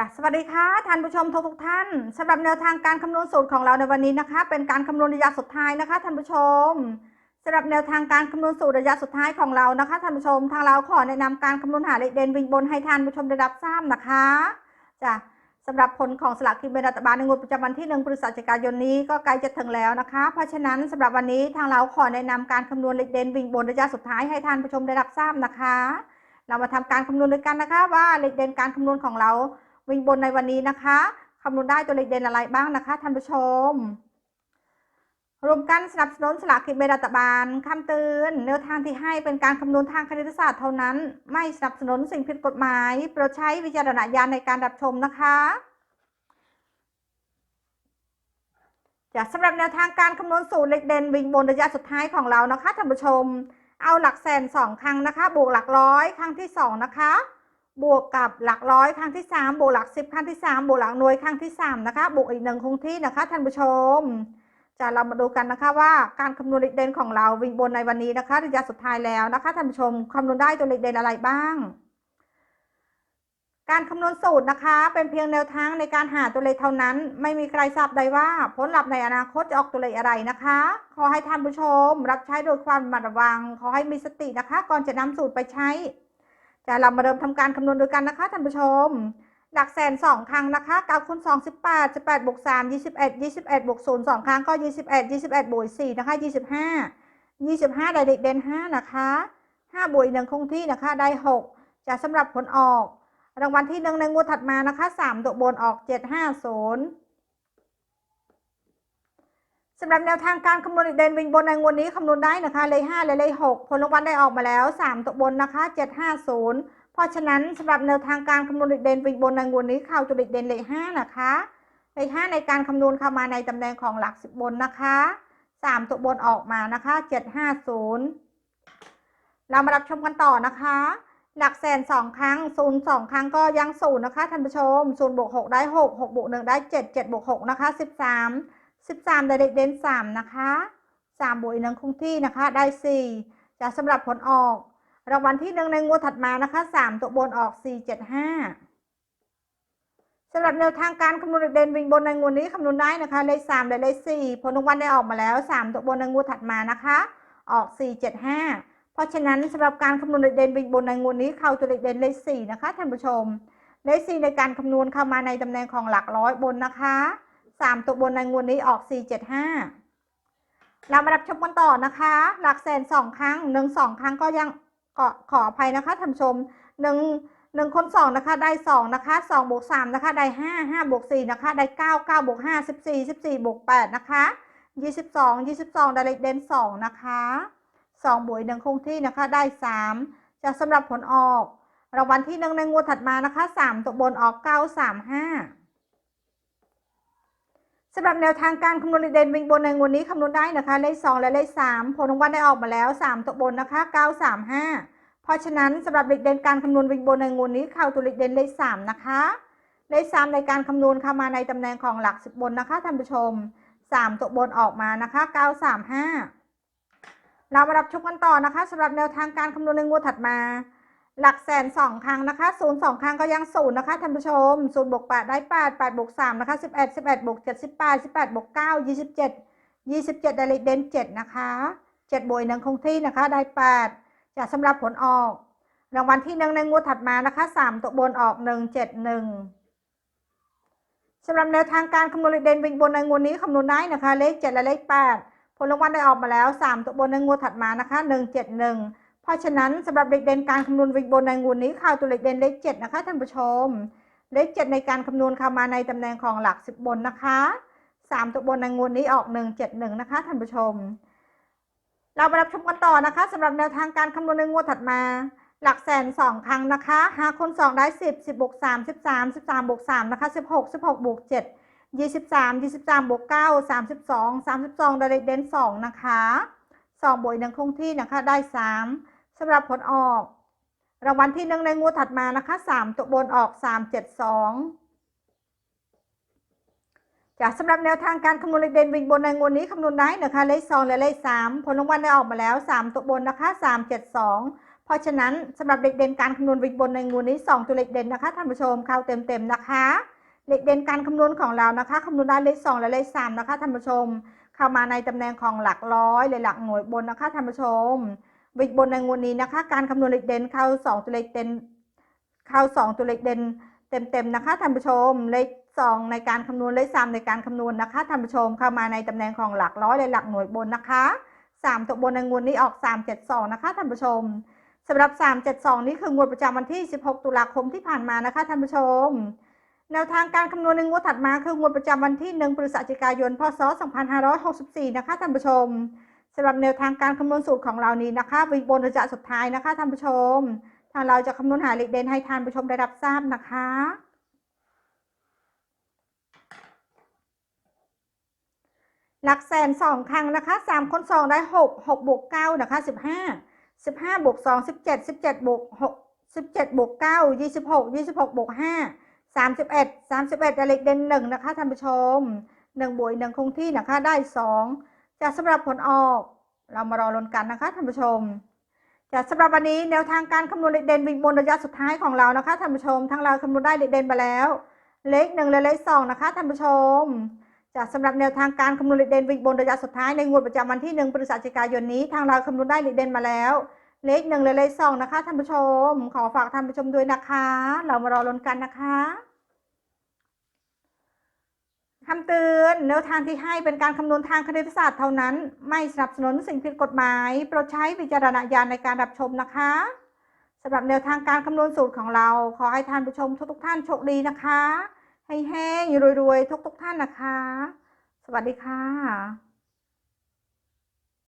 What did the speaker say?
จ้ะสวัสดีค่ะท่านผู้ชมทุกทุกท่านสำหรับแนวทางการคำนวณสูตรของเราในวันนี้นะคะ เป็นการคำนวณระยะสุดท้ายนะคะท่านผู้ชมสำหรับแนวทางการคำนวณสูตรระยะสุดท้ายของเรานะคะท่านผู้ชมทางเราขอแนะนำการคำนวณหาเลขเด่นวิ่งบนให้ท่านผู้ชมได้รับทราบนะคะจ้ะสำหรับผลของสลากกินแบ่งรัฐบาลในงวดประจำวันที่ 1 พฤศจิกายนนี้ก็ใกล้จะถึงแล้วนะคะ เพราะฉะนั้นสำหรับวันนี้ทางเราขอแนะนำการคำนวณเลขเด่นวิ่งบนระยะสุดท้ายให้ท่านผู้ชมได้รับทราบนะคะ เรามาทำการคำนวณด้วยกันนะคะว่าเลขเด่นการคำนวณของเรา วิ่งบนในวันนี้นะคะคำนวณได้ตัวเลขเด่นอะไรบ้างนะคะท่านผู้ชม รวมกันสนับสนุนสลากกินแบ่งรัฐบาลคำเตือนแนวทางที่ให้เป็นการคำนวณทางคณิตศาสตร์เท่านั้น ไม่สนับสนุนสิ่งผิดกฎหมายโปรดใช้วิจารณญาณในการรับชมนะคะจากสำหรับแนวทางการคำนวณสูตรเลขเด่นวิ่งบนระยะสุดท้ายของเรานะคะท่านผู้ชม เอาหลักแสนสองครั้งนะคะ บวกหลักร้อยครั้งที่สองนะคะ บวกกับหลักร้อยครั้งที่ 3 บวกหลัก 10 ครั้งที่ 3 บวกหลักหน่วยครั้งที่ 3 นะคะ บวกอีกหนึ่งคงที่นะคะท่านผู้ชมจะเรามาดูกันนะคะว่าการคำนวณเลขเด่นของเราวิ่งบนในวันนี้นะคะระยะสุดท้ายแล้วนะคะท่านผู้ชมคำนวณได้ตัวเลขเด่นอะไรบ้าง การคำนวณสูตรนะคะ เป็นเพียงแนวทางในการหาตัวเลขเท่านั้น ไม่มีใครทราบได้ว่าผลลัพธ์ในอนาคตจะออกตัวเลขอะไรนะคะ ขอให้ท่านผู้ชม รับใช้โดยความระมัดระวัง ขอให้มีสตินะคะ ก่อนจะนำสูตรไปใช้ จะเรามาเริ่มทำการคำนวณด้วยกันนะคะท่านผู้ชม หลักแสนสองครั้งนะคะเก้าคูณสองสิบแปดสิบแปดบวกสามยี่สิบเอ็ดยี่สิบเอ็ดบวกศูนย์สองครั้งก็ยี่สิบเอ็ดยี่สิบเอ็ดบวกสี่นะคะยี่สิบห้ายี่สิบห้าได้เด็กเด่นห้านะคะห้าบวกอีกหนึ่งคงที่นะคะได้หกจะสำหรับผลออก รางวัลที่หนึ่งในงวดถัดมานะคะสามตัวบนออกเจ็ดห้าศูนย์ สำหรับแนวทางการคำนวณเด่นวิ่งบนในงวดนี้คำนวณได้นะคะเลขห้าและเลขหกผลรางวัลได้ออกมาแล้วสามตัวบนนะคะเจ็ดห้าศูนย์เพราะฉะนั้นสำหรับแนวทางการคำนวณเด่นวิ่งบนในงวดนี้เข้าตัวเลขเด่นเลขห้านะคะเลขห้าในการคำนวณเข้ามาในตำแหน่งของหลักสิบบนนะคะสามตัวบนออกมานะคะเจ็ดห้าศูนย์เรามารับชมกันต่อนะคะ หลักแสนสองครั้งศูนย์สองครั้งก็ยังศูนย์นะคะท่านผู้ชมศูนย์บวกหกได้หกหกบวกหนึ่งได้เจ็ดเจ็ดบวกหกนะคะสิบสาม สิบสามได้เด็กเด่นสามนะคะสามบวกอีกหนึ่งคงที่นะคะ ได้สี่จะสำหรับผลออก รางวัลที่หนึ่งในงวดถัดมานะคะสามตัวบนออกสี่เจ็ดห้าสำหรับแนวทางการคำนวณเลขเด่นวิ่งบนในงวดนี้คำนวณได้นะคะ เลขสามและเลขสี่ผลรางวัลได้ออกมาแล้วสามตัวบนในงวดถัดมานะคะ ออกสี่เจ็ดห้าเพราะฉะนั้นสำหรับการคำนวณเลขเด่นวิ่งบนในงวดนี้เข้าตัวเลขเด่นเลขสี่นะคะท่านผู้ชมเลขสี่ในการคำนวณเข้ามาในตำแหน่งของหลักร้อยบนนะคะ สามตัวบนในงวดนี้ออกสี่เจ็ดห้าเรามารับชมกันต่อนะคะ หลักแสนสองครั้งหนึ่งสองครั้งก็ยังก็ขออภัยนะคะท่านชมหนึ่งหนึ่งคนสองนะคะ ได้สองนะคะสองบวกสามนะคะ ได้ห้าห้าบวกสี่นะคะ ได้เก้าเก้าบวกห้าสิบสี่สิบสี่บวกแปดนะคะยี่สิบสองยี่สิบสองได้เลขเด่นสองนะคะสองบวกอีกหนึ่งคงที่นะคะ ได้สามจะสำหรับผลออกรางวัลที่หนึ่งในงวดถัดมานะคะสามตัวบนออกเก้าสามห้า สำหรับแนวทางการคำนวณเด่นวิ่งบนในงวดนี้คำนวณได้นะคะ เลขสองและเลขสามผลรางวัลได้ออกมาแล้วสามตัวบนนะคะเก้าสามห้าเพราะฉะนั้นสำหรับเลขเด่นการคำนวณวิ่งบนในงวดนี้เข้าตัวเลขเด่นเลขสามนะคะเลขสามในการคำนวณเข้ามาในตำแหน่งของหลักสิบบนนะคะท่านผู้ชมสามตัวบนออกมานะคะเก้าสามห้าเรามารับชมกันต่อนะคะสำหรับแนวทางการคำนวณในงวดถัดมา หลักแสนสองครั้งนะคะศูนย์สองครั้งก็ยังศูนย์นะคะท่านผู้ชมศูนย์บวกแปดได้แปดแปดบวกสามนะคะสิบเอ็ดสิบเอ็ดบวกเจ็ดสิบแปดสิบแปดบวกเก้ายี่สิบเจ็ดยี่สิบเจ็ดได้เลขเด่นเจ็ดนะคะเจ็ดบวกหนึ่งคงที่นะคะได้แปดจะสำหรับผลออก รางวัลที่หนึ่งในงวดถัดมานะคะสามตัวบนออกหนึ่งเจ็ดหนึ่งสำหรับแนวทางการคำนวณเลขเด่นวิ่งบนในงวดนี้คำนวณได้นะคะ เลขเจ็ดและเลขแปดผลรางวัลได้ออกมาแล้ว3ตัวบนในงวดถัดมานะคะ171เพ ราะฉะนั้นสำหรับเลขเด่นการคำนวณวิ่งบนในงวดนี้ข้าวตัวเลขเด่นเลข7นะคะท่านผู้ชม เลข7ในการคำนวณข้ามาในตำแหน่งของหลัก10บนนะคะ3ตัวบนในงวดนี้ออก171นะคะท่านผู้ชม เราไปรับชมกันต่อนะคะสำหรับแนวทางการคำนวณในงวดถัดมา หลักแสนสองครั้งนะคะ5คูณ2ได้10 10บวก3 13 13บวก3นะคะ16 16บวก7ยี่สิบสามยี่สิบสามบวกเก้าสามสิบสองสามสิบสองได้เลขเด่นสองนะคะสองบวกอีกหนึ่งคงที่นะคะได้สาม สำหรับผลออก รางวัลที่หนึ่งในงวดถัดมานะคะสามตัวบนออกสามเจ็ดสองจากสำหรับแนวทางการคำนวณเลขเด่นวิ่งบนในงวดนี้คำนวณได้นะคะเลขสองและเลขสามผลรางวัลได้ออกมาแล้วสามตัวบนนะคะสามเจ็ดสองเพราะฉะนั้นสำหรับเลขเด่นการคำนวณวิกบนในงูนี้2ตัวเลขเด่นนะคะท่านผู้ชมเข้าเต็มๆนะคะเลขเด่นการคำนวณของเรานะคะคำนวณได้เลข2และเลข3นะคะท่านผู้ชม เข้ามาในตำแหน่งของหลักร้อยหรือหลักหน่วยบนนะคะท่านผู้ชม วิกบนในงูนี้นะคะ การคำนวณเลขเด่นเข้า2ตัวเลขเด่นเข้า2ตัวเลขเด่นเต็มๆนะคะท่านผู้ชมเลข2ในการคำนวณเลข3ในการคำนวณนะคะท่านผู้ชมเข้ามาในตำแหน่งของหลักร้อยและหลักหน่วยบนนะคะ3ตัวบนในงูนี้ออก 372 นะคะท่านผู้ชมสำหรับ 372 นี้คืองวดประจำวันที่ 16 ตุลาคมที่ผ่านมานะคะท่านผู้ชม แนวทางการคำนวณในงวดถัดมาคืองวดประจำวันที่ 1 พฤศจิกายน พศ 2564 นะคะท่านผู้ชม สำหรับแนวทางการคำนวณสูตรของเรานี้นะคะวิบนระยะสุดท้ายนะคะท่านผู้ชม ทางเราจะคำนวณหาเลขเด่นให้ท่านผู้ชมได้รับทราบนะคะ หลักแสนสองครั้งนะคะสามคนสองได้หกหกบวกเก้านะคะสิบห้าสิบห้าบวกสองสิบเจ็ดสิบเจ็ดบวกหกสิบเจ็ดบวกเก้ายี่สิบหกยี่สิบหกบวกห้าสามสิบเอ็ดสามสิบเอ็ดเลขเด่นหนึ่งนะคะท่านผู้ชมหนึ่งบวกหนึ่งคงที่นะคะได้สอง จากสำหรับผลออก เรามารอลุ้นกันนะคะท่านผู้ชม จากสำหรับวันนี้แนวทางการคำนวณเลขเด่นวิ่งบนระยะสุดท้ายของเรานะคะท่านผู้ชมทั้งเราคำนวณได้เลขเด่นมาแล้ว เลขหนึ่งและเลขสองนะคะท่านผู้ชมจากสำหรับแนวทางการคำนวณเลขเด่นวิ่งบนระยะสุดท้ายในงวดประจำวันที่ 1พฤศจิกายนนี้ทางเราคำนวณได้เลขเด่นมาแล้ว เลขหนึ่งและเลขสองนะคะท่านผู้ชม ขอฝากท่านผู้ชมด้วยนะคะ เรามารอลุ้นกันนะคะ คำเตือนแนวทางที่ให้เป็นการคำนวณทางคณิตศาสตร์เท่านั้น ไม่สนับสนุนสิ่งผิดกฎหมาย โปรดใช้วิจารณญาณในการรับชมนะคะสำหรับแนวทางการคำนวณสูตรของเรา ขอให้ท่านผู้ชมทุกๆท่านโชคดีนะคะให้แห้งรวยๆทุกๆท่านนะคะ สวัสดีค่ะ